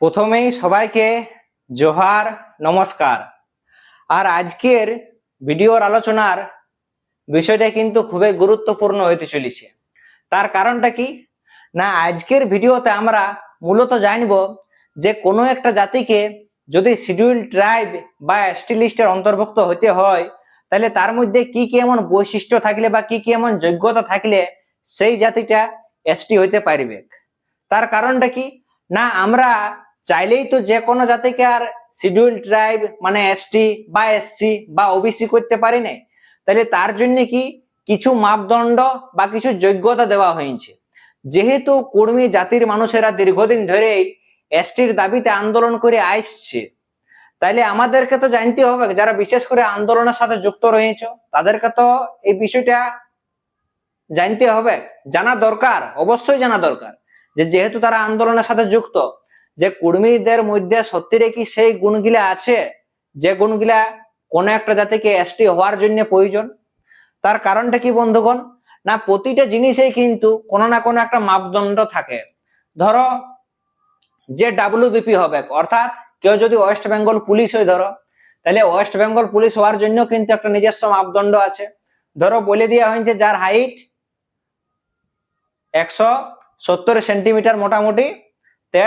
প্রথমেই সবাইকে জোহার, নমস্কার। আর আজকের ভিডিওর আলোচনার বিষয়টা কিন্তু খুবই গুরুত্বপূর্ণ হতে চলেছে। তার কারণটা কি? না, আজকের ভিডিওতে আমরা মূলত জানব যে কোনো একটা জাতিকে যদি শিডিউল ট্রাইব বা এসটি অন্তর্ভুক্ত হতে হয়, তাহলে তার মধ্যে কি কি এমন বৈশিষ্ট্য থাকলে বা কি কি এমন যোগ্যতা থাকলে সেই জাতিটা এসটি হইতে পারবে? তার কারণটা কি? না, আমরা চাইলেই তো যে কোনো জাতিকে আর শিডিউল ট্রাইব মানে এসটি বা এসসি বা ওবিসি করতে পারি না তাহলে তার জন্য কি কিছু মাপদণ্ড বা কিছু যোগ্যতা দেওয়া হয়েছে? যেহেতু কর্মী জাতির মানুষেরা দীর্ঘদিন ধরেই এসটির দাবিতে আন্দোলন করে আসছে, তাইলে আমাদেরকে তো জানতে হবে, যারা বিশেষ করে আন্দোলনের সাথে যুক্ত রয়েছে, তাদেরকে তো এই বিষয়টা জানতে হবে। জানা দরকার, অবশ্যই জানা দরকার যে যেহেতু তারা আন্দোলনের সাথে যুক্ত যে কর্মীদের মধ্যে সত্যি কি সেই গুণগুলা আছে? যে গুণগুলা কোন একটা জাতিকে এসটি হওয়ার জন্য প্রয়োজন? তার কারণটা কি বন্ধুগণ? না, প্রতিটা জিনিসেই কিন্তু কোনো না কোনো একটা মাপদণ্ড থাকে। ধরো, যে ডাব্লিউবিপি হবে, অর্থাৎ কেউ যদি ওয়েস্ট বেঙ্গল পুলিশ হয়, ধরো, তাহলে ওয়েস্ট বেঙ্গল পুলিশ হওয়ার জন্য কিন্তু একটা নিজস্ব মাপদণ্ড আছে। ধরো, বলে দেওয়া হয়েছে যার হাইট একশো সত্তর সেন্টিমিটার মোটামুটি, তে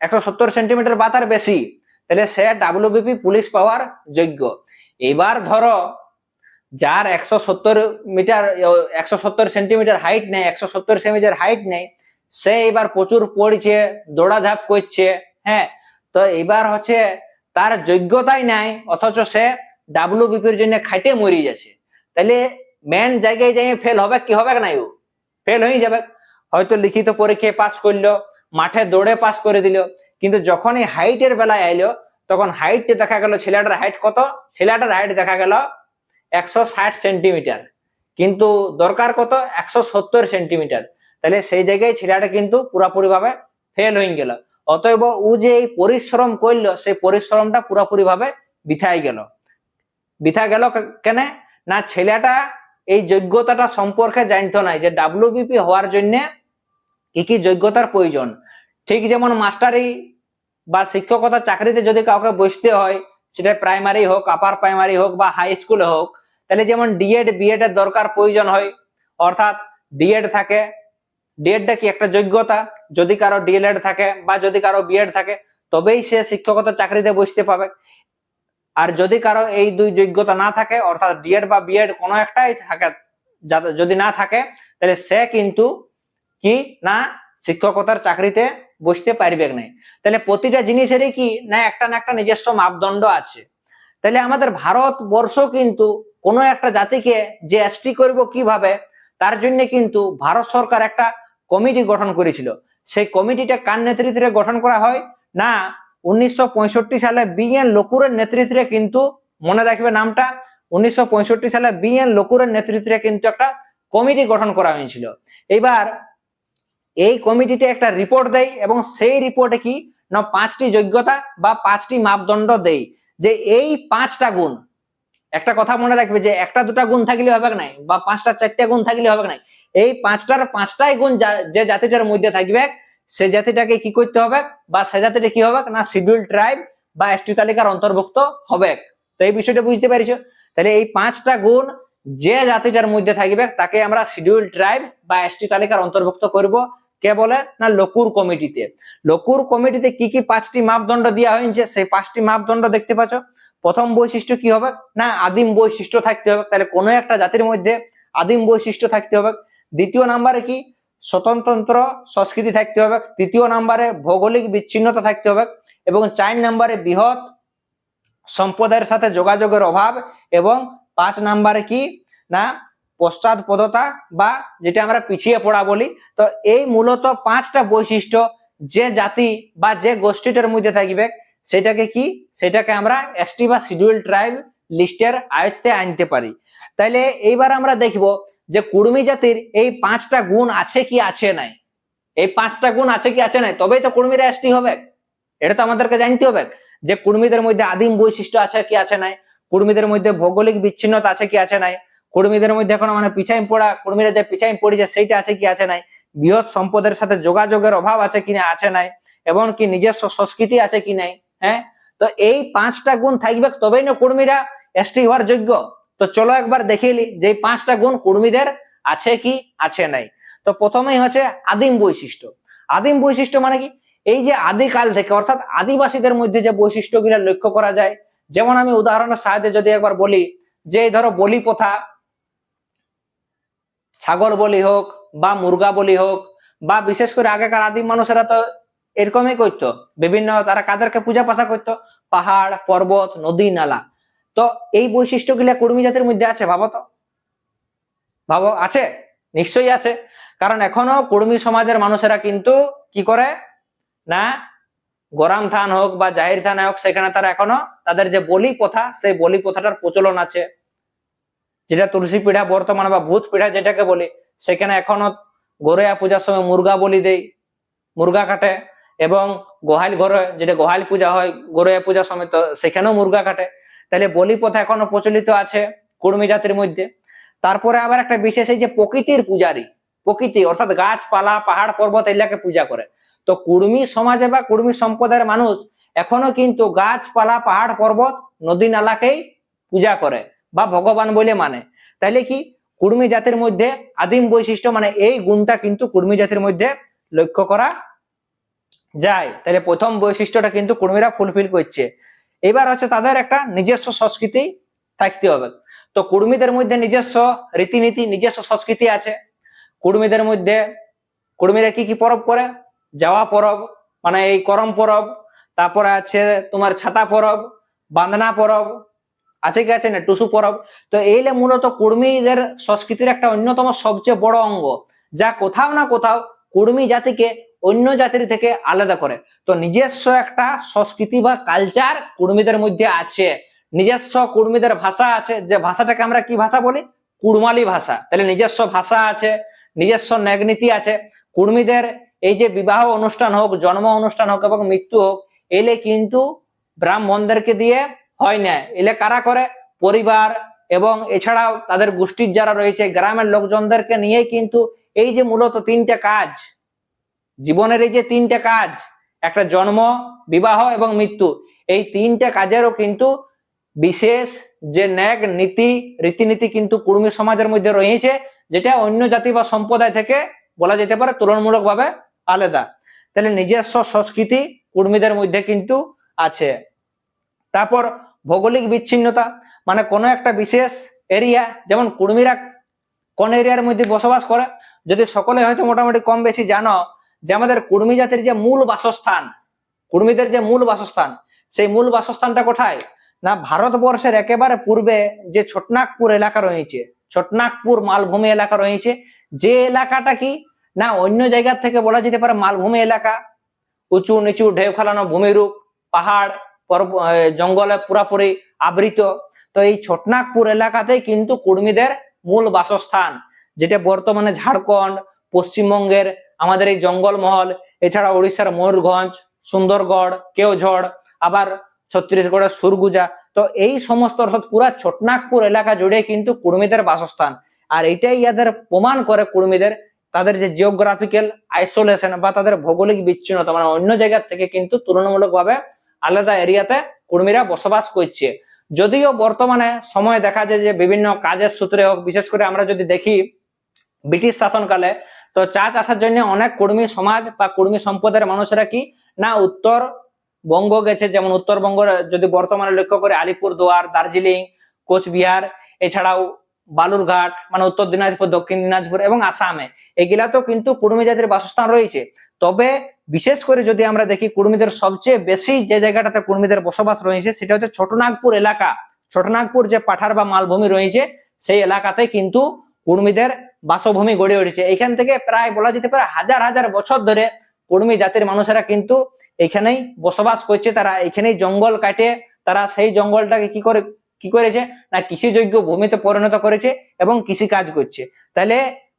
একশো সত্তর সেন্টিমিটার বা তার বেশি, তাহলে সে ডাব্লিউবিপি পুলিশ পাওয়ার যোগ্য। এবার ধরো, যার একশো সত্তর মিটার, একশো সত্তর সেন্টিমিটার হাইট নেই, একশো সত্তর সেমিটার হাইট নেই, সে এবার প্রচুর পড়ছে, দৌড়াঝাঁপ করছে হ্যাঁ? তো এবার হচ্ছে তার যোগ্যতাই নাই, অথচ সে ডাব্লিউবিপির জন্য খাইটে মরি যাচ্ছে তাহলে মেন জায়গায় যাই ফেল হবে, কি হবে না ও? ফেল হয়ে যাবে। হয়তো লিখিত পরীক্ষায় পাস করল মাঠে দৌড়ে পাস করে দিল। কিন্তু যখন এই হাইটের বেলায় আইলো, তখন হাইটে দেখা গেল ছেলেটার হাইট কত? ছেলেটার হাইট দেখা গেল একশো ষাট সেন্টিমিটার কিন্তু দরকার কত? একশো সত্তর সেন্টিমিটার তাহলে সেই জায়গায় ছেলেটা কিন্তু পুরাপুরি ভাবে ফেল হয়ে গেল। অতএব ও যে এই পরিশ্রম করল, সেই পরিশ্রমটা পুরোপুরি ভাবে বিথাই গেল। বিথা গেল কেন? না, ছেলেটা এই যোগ্যতাটা সম্পর্কে জানতো না, যে ডাব্লিউবিপি হওয়ার জন্য কি কি যোগ্যতার প্রয়োজন? ঠিক যেমন মাস্টারি বা শিক্ষকতা চাকরিতে যদি কাউকে বসতে হয়, সেটা প্রাইমারি হোক, আপার প্রাইমারি হোক বা হাই স্কুলে হোক, তাহলে যেমন ডিএড, বিএড এর দরকার প্রয়োজন হয়। অর্থাৎ ডিএড থাকে, ডিএডটা কি একটা যোগ্যতা? যদি কারও ডিএলএড থাকে বা যদি কারও বিএড থাকে, তবেই সে শিক্ষকতা চাকরিতে বসতে পাবে। আর যদি কারও এই দুই যোগ্যতা না থাকে, অর্থাৎ ডিএড বা বিএড কোনো একটাই থাকে যদি না থাকে, তাহলে সে কিন্তু কি? না, শিক্ষকতার চাকরিতে বসতে পারবে না তাহলে প্রতিটা জিনিসেরই কি? না একটা না একটা নিজস্ব মাপদণ্ড আছে। তাহলে আমাদের ভারতবর্ষ কিন্তু কোনো একটা জাতিকে যে এসটি করব কীভাবে, তার জন্য কিন্তু ভারত সরকার একটা কমিটি গঠন করেছিল। সেই কমিটিটা কার নেতৃত্বে গঠন করা হয়? না, উনিশশো পঁয়ষট্টি সালে বিএন লকুরের নেতৃত্বে কিন্তু, মনে রাখবে নামটা, উনিশশো পঁয়ষট্টি সালে বিএন লকুরের নেতৃত্বে কিন্তু একটা কমিটি গঠন করা হয়েছিল। এবার এই কমিটিতে একটা রিপোর্ট দেয় এবং সেই রিপোর্টে কি? না, পাঁচটি যোগ্যতা বা পাঁচটি মাপদণ্ড দেয় যে এই পাঁচটা গুণ, একটা কথা মনে রাখবে যে একটা, দুটা গুণ থাকলে হবে নাই? বা পাঁচটা, চারটা গুণ থাকলে হবে নাই? এই পাঁচটার পাঁচটাই গুণ যে জাতিটার মধ্যে থাকবে, সে জাতিটাকে কি করতে হবে? বা সে জাতিটা কি হবে? না শিডিউল ট্রাইব বা এসটি তালিকার অন্তর্ভুক্ত হবে। তো এই বিষয়টা বুঝতে পারিস তাহলে এই পাঁচটা গুণ যে জাতিটার মধ্যে থাকবে, তাকে আমরা শিডিউল ট্রাইব বা এসটি তালিকার অন্তর্ভুক্ত করব। কে বলে? না, লকুর কমিটিতে। লকুর কমিটিতে কি কি পাঁচটি মাপদণ্ড দেওয়া হয়েছে? সেই পাঁচটি মাপদণ্ড দেখতে পাচ্ছ। প্রথম বৈশিষ্ট্য কি হবে? না, আদিম বৈশিষ্ট্য থাকতে হবে। তাহলে কোনো একটা জাতির মধ্যে আদিম বৈশিষ্ট্য থাকতে হবে। দ্বিতীয় নাম্বারে কি? স্বতন্ত্র সংস্কৃতি থাকতে হবে। তৃতীয় নাম্বারে ভৌগোলিক বিচ্ছিন্নতা থাকতে হবে। এবং চার নাম্বারে বৃহৎ সম্প্রদায়ের সাথে যোগাযোগের অভাব। এবং পাঁচ নাম্বারে কি? না পশ্চাৎপদতা বা যেটা আমরা পিছিয়ে পড়া বলি, তো এই মূলত পাঁচটা বৈশিষ্ট্য যে জাতি বা যে গোষ্ঠীটার মধ্যে থাকবে, সেটাকে কি? সেটাকে আমরা এসটি বা শিডিউল ট্রাইব লিস্টের আয়ত্তে আনতে পারি। তাইলে এইবার আমরা দেখব যে কুর্মী জাতির এই পাঁচটা গুণ আছে কি, আছে নাই। এই পাঁচটা গুণ আছে কি, আছে নাই? তবেই তো কুর্মীরা এসটি হবে। এটা তো আমাদেরকে জানতে হবে। যে কুর্মীদের মধ্যে আদিম বৈশিষ্ট্য আছে কি, আছে নাই? কুর্মীদের মধ্যে ভৌগোলিক বিচ্ছিন্নতা আছে কি, আছে নাই? কর্মীদের মধ্যে এখন মানে পিছাই পড়া, কর্মীরা যে পিছাই পড়েছে সেইটা আছে কি আছে নাই? বৃহৎ সম্পদের সাথে যোগাযোগের অভাব আছে কিনা আছে নাই? এবং কি নিজস্ব সংস্কৃতি আছে কি নাই? হ্যাঁ? তো এই পাঁচটা গুণ থাকবে, তবেই না কর্মীরা এসটি হওয়ার যোগ্য। তো চলো একবার দেখিলি যে পাঁচটা গুণ কুর্মীদের আছে কি, আছে নাই। তো প্রথমেই হচ্ছে আদিম বৈশিষ্ট্য। আদিম বৈশিষ্ট্য মানে কি? এই যে আদিকাল থেকে, অর্থাৎ আদিবাসীদের মধ্যে যে বৈশিষ্ট্যগুলো লক্ষ্য করা যায়, যেমন আমি উদাহরণের সাহায্যে যদি একবার বলি, যে ধরো বলি প্রথা ছাগল বলি হোক বা মুরগা বলি হোক বা বিশেষ করে আগেকার আদিম মানুষেরা তো এরকমই করতো। বিভিন্ন তারা কাদেরকে পূজা পাশা করতো। পাহাড়, পর্বত, নদী, নালা। তো এই বৈশিষ্ট্য বৈশিষ্ট্যগুলা কুর্মী জাতির মধ্যে আছে, ভাবো তো। ভাবো, আছে? নিশ্চয়ই আছে। কারণ এখনও কুর্মী সমাজের মানুষেরা কিন্তু কি করে? না, গরম থান হোক বা জাহির থান হোক, সেখানে তারা এখনও তাদের যে বলি প্রথা, সেই বলি প্রথাটার প্রচলন আছে। যেটা তুলসী পিঠা বর্তমানে বা ভূত পিঠা যেটাকে বলি, সেখানে এখনও গড়েয়া পূজার সময় মুরগা বলি দেই, মুরগা কাটে এবং গোহাইল ঘরে, যেটা গোহাইল পূজা হয় গড়েয়া পূজার সময় তো সেখানেও মুরগা কাটে। তাহলে বলি প্রথা এখনও প্রচলিত আছে কুর্মী জাতির মধ্যে। তারপরে আবার একটা বিশেষ এই যে প্রকৃতির পূজারী, প্রকৃতি অর্থাৎ গাছপালা, পাহাড়, পর্বত এলাকে পূজা করে। তো কুর্মী সমাজে বা কুর্মী সম্প্রদায়ের মানুষ এখনও কিন্তু গাছপালা, পাহাড়, পর্বত, নদী, নালাকেই পূজা করে। বা ভগবান বলে মানে। তাহলে কি? কুর্মী জাতির মধ্যে আদিম বৈশিষ্ট্য মানে এই গুণটা কিন্তু কুর্মী জাতির মধ্যে লক্ষ্য করা যায়। তাহলে প্রথম বৈশিষ্ট্যটা কিন্তু কুর্মীরা ফুলফিল করছে। এবার হচ্ছে তাদের একটা নিজস্ব সংস্কৃতি থাকতে হবে। তো কুর্মীদের মধ্যে নিজস্ব রীতিনীতি, নিজস্ব সংস্কৃতি আছে। কুর্মীদের মধ্যে, কুর্মীরা কি কি পরব করে? যাওয়া পরব মানে এই করম পরব, তারপরে আছে তোমার ছাতা পরব বান্দনা পরব আছে কি আছে না, টুসু পরব। তো এইলে মূলত কুর্মীদের সংস্কৃতির একটা অন্যতম সবচেয়ে বড় অঙ্গ। যা কোথাও না কোথাও কুর্মী জাতিকে অন্য জাতির থেকে আলাদা করে। তো নিজস্ব একটা সংস্কৃতি বা কালচার কুর্মীদের মধ্যে আছে। নিজস্ব কুর্মীদের ভাষা আছে। যে ভাষাটাকে আমরা কি ভাষা বলি? কুড়মালি ভাষা। তাহলে নিজস্ব ভাষা আছে, নিজস্ব ন্যাগনীতি আছে। কুর্মীদের এই যে বিবাহ অনুষ্ঠান হোক, জন্ম অনুষ্ঠান হোক এবং মৃত্যু হোক, এলে কিন্তু ব্রাহ্মণদেরকে দিয়ে হয় না। এলে কারা করে? পরিবার এবং এছাড়াও তাদের গোষ্ঠীর যারা রয়েছে, গ্রামের লোকজনদেরকে নিয়ে কিন্তু এই যে মূলত তিনটে কাজ, জীবনের এই যে তিনটে কাজ, একটা জন্ম, বিবাহ এবং মৃত্যু, এই তিনটে কাজেরও কিন্তু বিশেষ যে ন্যাক, নীতি, রীতিনীতি কিন্তু কুর্মী সমাজের মধ্যে রয়েছে, যেটা অন্য জাতি বা সম্প্রদায় থেকে বলা যেতে পারে তুলনামূলক ভাবে আলাদা। তাহলে নিজস্ব সংস্কৃতি কুর্মীদের মধ্যে কিন্তু আছে। তারপর ভৌগোলিক বিচ্ছিন্নতা মানে কোনো একটা বিশেষ এরিয়া যেমন কুর্মীরা কোন এরিয়ার মধ্যে বসবাস করে, যদি সকলে হয়তো মোটামুটি কম বেশি জানো যে আমাদের কুর্মী জাতির যে মূল বাসস্থান, কুর্মীদের যে মূল বাসস্থান, সেই মূল বাসস্থানটা কোথায়? না, ভারতবর্ষের একেবারে পূর্বে যে ছোটনাগপুর এলাকা রয়েছে, ছোটনাগপুর মালভূমি এলাকা রয়েছে, যে এলাকাটা কি? না, অন্য জায়গার থেকে বলা যেতে পারে মালভূমি এলাকা, উঁচু নিচু ঢেউ খেলানো ভূমিরূপ, পাহাড় জঙ্গলে পুরাপুরি আবৃত। তো এই ছোটনাগপুর এলাকাতেই কিন্তু কুর্মীদের মূল বাসস্থান, যেটা বর্তমানে ঝাড়খণ্ড, পশ্চিমবঙ্গের আমাদের এই জঙ্গলমহল, এছাড়া উড়িষ্যার ময়ূরগঞ্জ সুন্দরগড়, কেওঝড়, আবার ছত্তিশগড়ের সুরগুজা। তো এই সমস্ত অর্থাৎ পুরা ছোটনাগপুর এলাকা জুড়ে কিন্তু কুর্মীদের বাসস্থান। আর এটাই ইয়াদের প্রমাণ করে কুর্মীদের তাদের যে জিওগ্রাফিক্যাল আইসোলেশন বা তাদের ভৌগোলিক বিচ্ছিন্নতা মানে অন্য জায়গার থেকে কিন্তু তুলনামূলকভাবে আলাদা এরিয়াতে কুর্মীরা বসবাস করছে। যদিও বর্তমানে সময় দেখা যায় যে বিভিন্ন কাজের সূত্রে হোক, বিশেষ করে আমরা যদি দেখি ব্রিটিশ শাসনকালে, তো চা চাষের জন্য অনেক কুর্মী সমাজ বা কুর্মী সম্পদের মানুষেরা কি না উত্তর বঙ্গ গেছে? যেমন উত্তরবঙ্গ যদি বর্তমানে লক্ষ্য করে আলিপুর আলিপুরদুয়ার, দার্জিলিং, কোচবিহার, এছাড়াও বালুরঘাট মানে উত্তর দিনাজপুর, দক্ষিণ দিনাজপুর এবং আসামে। এগুলাতেও কিন্তু কুর্মী জাতির বাসস্থান রয়েছে। তবে বিশেষ করে যদি আমরা দেখি কুর্মীদের সবচেয়ে বেশি যে জায়গাটাতে কুর্মীদের বসবাস রয়েছে, সেটা হচ্ছে ছোটনাগপুর এলাকা। ছোটনাগপুর যে পাঠার বা মালভূমি রয়েছে, সেই এলাকাতে কিন্তু কুর্মীদের বাসভূমি গড়ে উঠেছে। এখান থেকে প্রায় বলা যেতে পারে হাজার হাজার বছর ধরে কুর্মী জাতির মানুষেরা কিন্তু এখানেই বসবাস করছে। তারা এখানেই জঙ্গল কাটে। তারা সেই জঙ্গলটাকে কি করে, কি করেছে? না, কৃষিযোগ্য ভূমিতে পরিণত করেছে এবং কৃষি কাজ করছে। তাহলে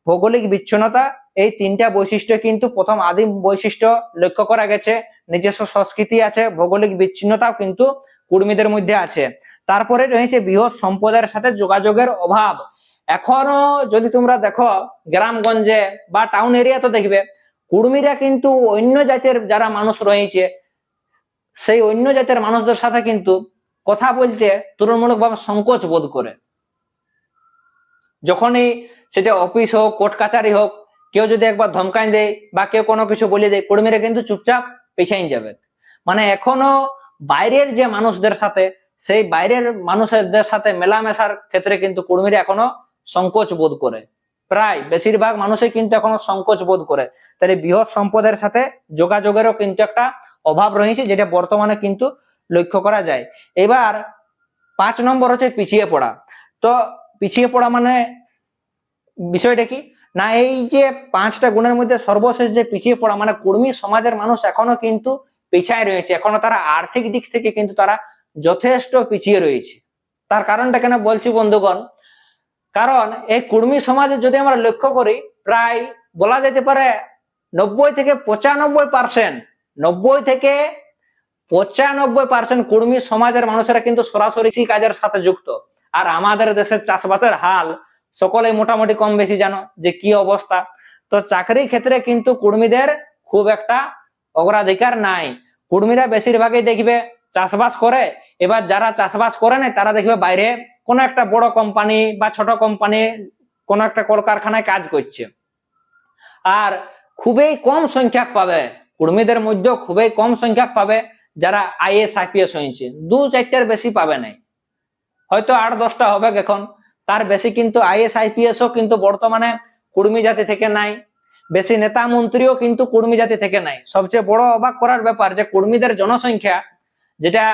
ভৌগোলিক বিচ্ছিন্নতা এই তিনটা বৈশিষ্ট্য কিন্তু প্রথম আদিম বৈশিষ্ট্য লক্ষ্য করা গেছে। নিজস্ব সংস্কৃতি আছে, ভৌগোলিক বিচ্ছিন্নতাও কিন্তু কুর্মীদের মধ্যে আছে। তারপরে রয়েছে বৃহৎ সম্প্রদায়ের সাথে যোগাযোগের অভাব। এখনও যদি তোমরা দেখো গ্রামগঞ্জে বা টাউন এরিয়া তো দেখবে, কুর্মীরা কিন্তু অন্য জাতের যারা মানুষ রয়েছে, সেই অন্য জাতের মানুষদের সাথে কিন্তু কথা বলতে তুলনামূলকভাবে সংকোচ বোধ করে। যখনই সেটা অফিস হোক কোর্ট কাচারি হোক কেউ যদি একবার ধমকাই দেয় বা কেউ কোনো কিছু বলে দেয়, কর্মীরা কিন্তু চুপচাপ পেছাই যাবে। মানে এখনও বাইরের যে মানুষদের সাথে, সেই বাইরের মানুষদের সাথে মেলামেশার ক্ষেত্রে কিন্তু কর্মীরা এখনও সংকোচ বোধ করে। প্রায় বেশিরভাগ মানুষই কিন্তু এখনও সংকোচ বোধ করে। তাহলে বৃহৎ সম্পদের সাথে যোগাযোগেরও কিন্তু একটা অভাব রয়েছে, যেটা বর্তমানে কিন্তু লক্ষ্য করা যায়। এবার পাঁচ নম্বর হচ্ছে পিছিয়ে পড়া। তো পিছিয়ে পড়া মানে বিষয়টা কি? না, এই যে পাঁচটা গুণের মধ্যে সর্বশেষ যে পিছিয়ে পড়া মানে কর্মী সমাজের মানুষ এখনও কিন্তু পিছায় রয়েছে। এখনও তারা আর্থিক দিক থেকে কিন্তু তারা যথেষ্ট পিছিয়ে রয়েছে। তার কারণটা কেন বলছি বন্ধুগণ? কারণ এই কর্মী সমাজে যদি আমরা লক্ষ্য করি, প্রায় বলা যেতে পারে নব্বই থেকে পঁচানব্বই পার্সেন্ট, নব্বই থেকে পঁচানব্বই পার্সেন্ট কর্মী সমাজের মানুষেরা কিন্তু সরাসরি কাজের সাথে যুক্ত। আর আমাদের দেশের চাষবাসের হাল সকলে মোটামুটি কম বেশি জানো যে কি অবস্থা। তো চাকরি ক্ষেত্রে কিন্তু কর্মীদের খুব একটা অগ্রাধিকার নাই। কর্মীরা বেশিরভাগই দেখবে চাষবাস করে, এবার যারা চাষবাস করে না তারা দেখবে বাইরে কোনো একটা বড় কোম্পানি বা ছোট কোম্পানি কোনো একটা কলকারখানায় কাজ করছে। আর খুবই কম সংখ্যক পাবে, কর্মীদের মধ্যে খুবই কম সংখ্যক পাবে যারা আইএস, আইপিএস হয়েছে। দু চারটার বেশি পাবে নাই। হয়তো আট দশটা হবে এখন। তার বেশি কিন্তু আইএস, আইপিএসও কিন্তু বর্তমানে কুর্মী জাতি থেকে নাই। বেশি নেতা মন্ত্রীও কিন্তু কুর্মী জাতি থেকে নাই। সবচেয়ে বড় অবাক করার ব্যাপার যে কুর্মীদের জনসংখ্যা, যেটা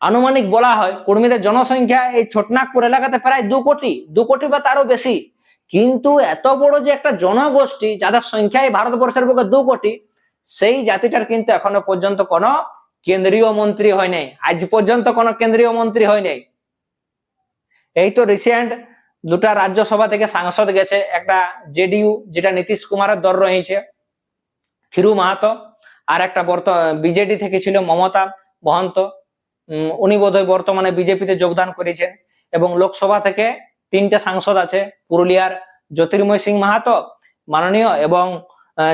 আনুমানিক বলা হয়, কর্মীদের জনসংখ্যা এই ছোটনাগপুর এলাকাতে প্রায় দু কোটি দু কোটি বা তারও বেশি। কিন্তু এত বড় যে একটা জনগোষ্ঠী, যাদের সংখ্যা এই ভারতবর্ষের বুকে দু কোটি, সেই জাতিটার কিন্তু এখনও পর্যন্ত কোনো কেন্দ্রীয় মন্ত্রী হয় নাই। আজ পর্যন্ত কোনো কেন্দ্রীয় মন্ত্রী হয় নাই। এই তো রিসেন্ট দুটা রাজ্যসভা থেকে সাংসদ গেছে। একটা জেডিইউ, যেটা নীতিশ কুমারের দর রয়েছে ক্ষীরু মাহাতো, আর একটা বিজেডি থেকে ছিল মমতা মহন্ত। উনি বোধহয় বর্তমানে বিজেপিতে যোগদান করেছেন। এবং লোকসভা থেকে তিনটে সাংসদ আছে, পুরুলিয়ার জ্যোতির্ময় সিং মাহাতো, মাননীয়, এবং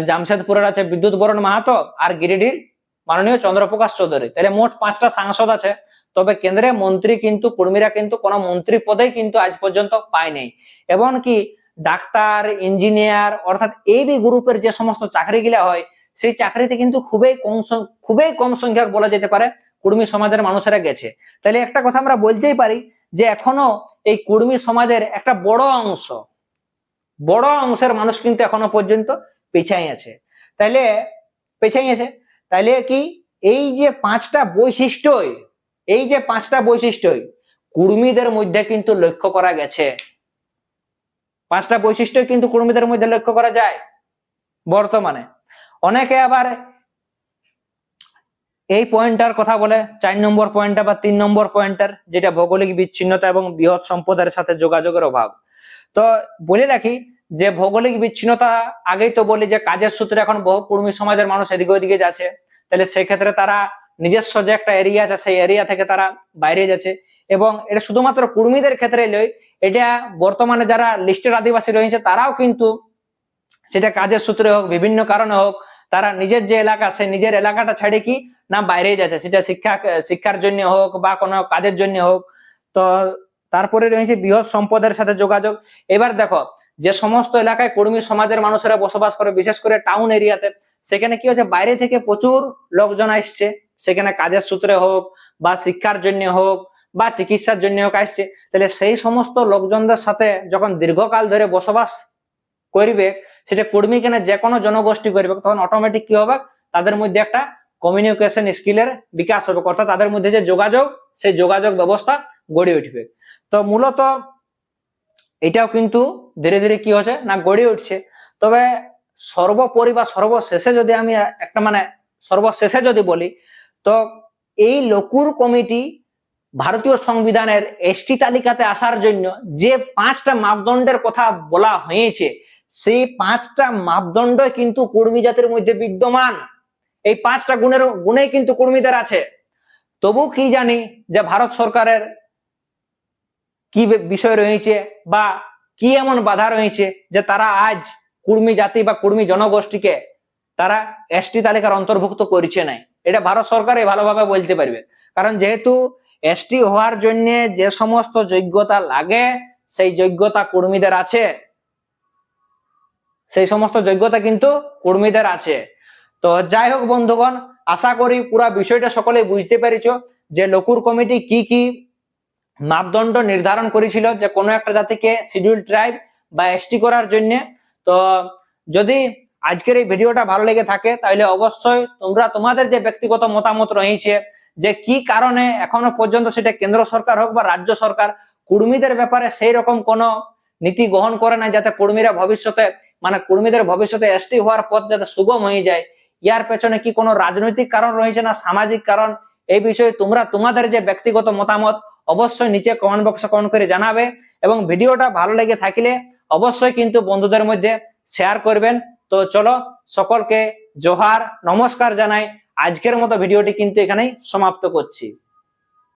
জামশেদপুরের আছে বিদ্যুৎ বরণ মাহাতো, আর গিরিডির মাননীয় চন্দ্রপ্রকাশ চৌধুরী। তাহলে মোট পাঁচটা সাংসদ আছে। তবে কেন্দ্রে মন্ত্রী কিন্তু, কর্মীরা কিন্তু কোনো মন্ত্রী পদেই কিন্তু আজ পর্যন্ত পায়নি এমনকি ডাক্তার, ইঞ্জিনিয়ার, অর্থাৎ এই বি গ্রুপের যে সমস্ত চাকরিগুলা হয়, সেই চাকরিতে কিন্তু খুবই কম খুবই কম সংখ্যক বলা যেতে পারে কর্মী সমাজের মানুষেরা গেছে। তাহলে একটা কথা আমরা বলতেই পারি যে এখনও এই কর্মী সমাজের একটা বড় অংশ, বড় অংশের মানুষ কিন্তু এখনও পর্যন্ত পেছাই আছে। তাইলে, পেছাই আছে। তাইলে কি, এই যে পাঁচটা বৈশিষ্ট্যই এই যে পাঁচটা বৈশিষ্ট্যই কুর্মীদের মধ্যে কিন্তু লক্ষ্য করা গেছে। পাঁচটা বৈশিষ্ট্য কিন্তু কুর্মীদের মধ্যে লক্ষ্য করা যায় বর্তমানে। অনেকে আবার এই পয়েন্টটার কথা বলে, চার নম্বর পয়েন্টটা বা তিন নম্বর পয়েন্টার যেটা ভৌগোলিক বিচ্ছিন্নতা এবং বৃহৎ সম্পদের সাথে যোগাযোগের অভাব। তো বলে রাখি যে ভৌগোলিক বিচ্ছিন্নতা আগেই তো বলি যে কাজের সূত্রে এখন বহু কর্মী সমাজের মানুষ এদিকে ওদিকে যাচ্ছে। তাহলে সেক্ষেত্রে তারা নিজস্ব যে একটা এরিয়া আছে, সেই এরিয়া থেকে তারা বাইরে যাচ্ছে। এবং এটা শুধুমাত্র কর্মীদের ক্ষেত্রে নয়, এটা বর্তমানে যারা লিস্টেড আদিবাসী রয়েছে, তারাও কিন্তু সেটা কাজের সূত্রে হোক, বিভিন্ন কারণে হোক, তারা নিজের যে এলাকা, সেই নিজের এলাকাটা ছেড়ে কি না বাইরে যাচ্ছে। সেটা শিক্ষা, শিক্ষার জন্য হোক বা কোনো কাজের জন্য হোক। তো তারপরে রয়েছে বৃহৎ সম্পদের সাথে যোগাযোগ। এবার দেখো, যে সমস্ত এলাকায় কর্মী সমাজের মানুষেরা বসবাস করে, বিশেষ করে টাউন এরিয়াতে সেখানে কি হচ্ছে? বাইরে থেকে প্রচুর লোকজন আসছে। সেখানে কাজের সূত্রে হোক বা শিক্ষার জন্য হোক বা চিকিৎসার জন্য হোক আসছে, তাহলে সেই সমস্ত লোকজনদের সাথে যখন দীর্ঘকাল ধরে বসবাস করবে, সেটা কর্মী কেনা যে কোনো জনগোষ্ঠী করবে, তখন অটোমেটিক কি হবে? তাদের মধ্যে একটা কমিউনিকেশন স্কিলের বিকাশ হবে, অর্থাৎ তাদের মধ্যে যে যোগাযোগ, সেই যোগাযোগ ব্যবস্থা গড়ে উঠবে। তো মূলত এটাও কিন্তু ধীরে ধীরে কি হচ্ছে না গড়ে উঠছে। তবে সর্বোপরি বা সর্বশেষে যদি আমি একটা মানে সর্বশেষে যদি বলি তো এই লকুর কমিটি ভারতীয় সংবিধানের এসটি তালিকাতে আসার জন্য যে পাঁচটা মাপদণ্ডের কথা বলা হয়েছে, সেই পাঁচটা মাপদণ্ড কিন্তু কর্মী জাতির মধ্যে বিদ্যমান। এই পাঁচটা গুণের গুণে কিন্তু কর্মীদের আছে। তবু কি জানি যে ভারত সরকারের কি বিষয় রয়েছে বা কি এমন বাধা রয়েছে যে তারা আজ কুর্মী জাতি বা কুর্মী জনগোষ্ঠীকে তারা এসটি তালিকার অন্তর্ভুক্ত করছে নাই? এটা ভারত সরকারই ভালোভাবে বলতে পারবে। কারণ যেহেতু এসটি হওয়ার জন্য যে সমস্ত যোগ্যতা লাগে, সেই যোগ্যতা কর্মীদের আছে। সেই সমস্ত যোগ্যতা কিন্তু কর্মীদের আছে। তো যাই হোক বন্ধুগণ, আশা করি পুরা বিষয়টা সকলে বুঝতে পেরেছ যে লকুর কমিটি কি কি মাপদণ্ড নির্ধারণ করেছিল যে কোনো একটা জাতিকে শিডিউল ট্রাইব বা এসটি করার জন্য। তো যদি আজকের এই ভিডিওটা ভালো লেগে থাকে, তাহলে অবশ্যই তোমরা তোমাদের যে ব্যক্তিগত মতামত রয়েছে, যে কি কারণে এখনও পর্যন্ত সেটা কেন্দ্র সরকার হোক বা রাজ্য সরকার, কর্মীদের ব্যাপারে সেই রকম কোন নীতি গ্রহণ করে না, যাতে কর্মীরা ভবিষ্যতে মানে কর্মীদের ভবিষ্যতে এসটি হওয়ার পথ যাতে সুগম হয়ে যায়। ইয়ার পেছনে কি কোনো রাজনৈতিক কারণ রয়েছে না সামাজিক কারণ? এই বিষয়ে তোমরা তোমাদের যে ব্যক্তিগত মতামত, অবশ্যই নিচে কমেন্ট বক্সে কমেন্ট করে জানাবে। এবং ভিডিওটা ভালো লেগে থাকলে অবশ্যই কিন্তু বন্ধুদের মধ্যে শেয়ার করবেন। তো চলো সকলকে জোহার নমস্কার জানাই। আজকের মতো ভিডিওটি কিন্তু এখানেই সমাপ্ত করছি।